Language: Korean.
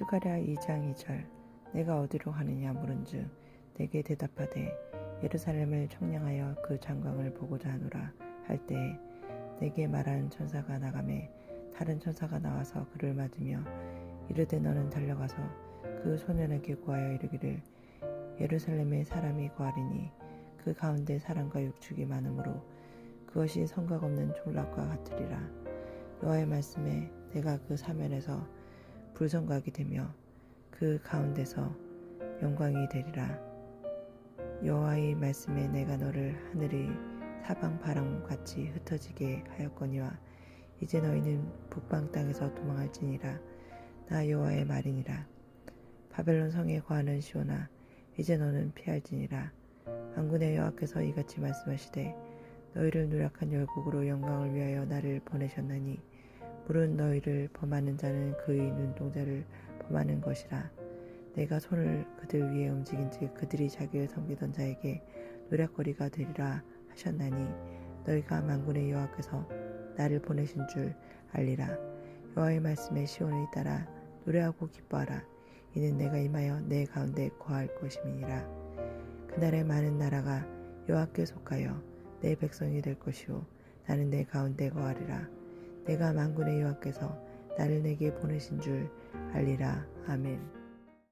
스가랴 2장 2절 내가 어디로 가느냐 물은즉 내게 대답하되 예루살렘을 청량하여 그 장광을 보고자 하노라 할 때에 내게 말하는 천사가 나가매 다른 천사가 나와서 그를 맞으며 이르되 너는 달려가서 그 소년에게 구하여 이르기를 예루살렘에 사람이 거하리니 그 가운데 사람과 육축이 많으므로 그것이 성각 없는 졸락과 같으리라. 여호와의 말씀에 내가 그 사면에서 불성각이 되며 그 가운데서 영광이 되리라. 여호와의 말씀에 내가 너를 하늘의 사방 바람 같이 흩어지게 하였거니와 이제 너희는 북방 땅에서 도망할지니라. 나 여호와의 말이니라. 바벨론 성에 거하는 시오나 이제 너는 피할지니라. 만군의 여호와께서 이같이 말씀하시되 너희를 누락한 열국으로 영광을 위하여 나를 보내셨나니 물은 너희를 범하는 자는 그의 눈동자를 범하는 것이라. 내가 손을 그들 위에 움직인즉 그들이 자기를 섬기던 자에게 노략거리가 되리라 하셨나니 너희가 만군의 여호와께서 나를 보내신 줄 알리라. 여호와의 말씀에 시온을 따라 노래하고 기뻐하라. 이는 내가 임하여 내 가운데 거할 것임이니라. 그날에 많은 나라가 여호와께 속하여 내 백성이 될 것이요 나는 내 가운데 거하리라 내가 만군의 여호와께서 나를 내게 보내신 줄 알리라. 아멘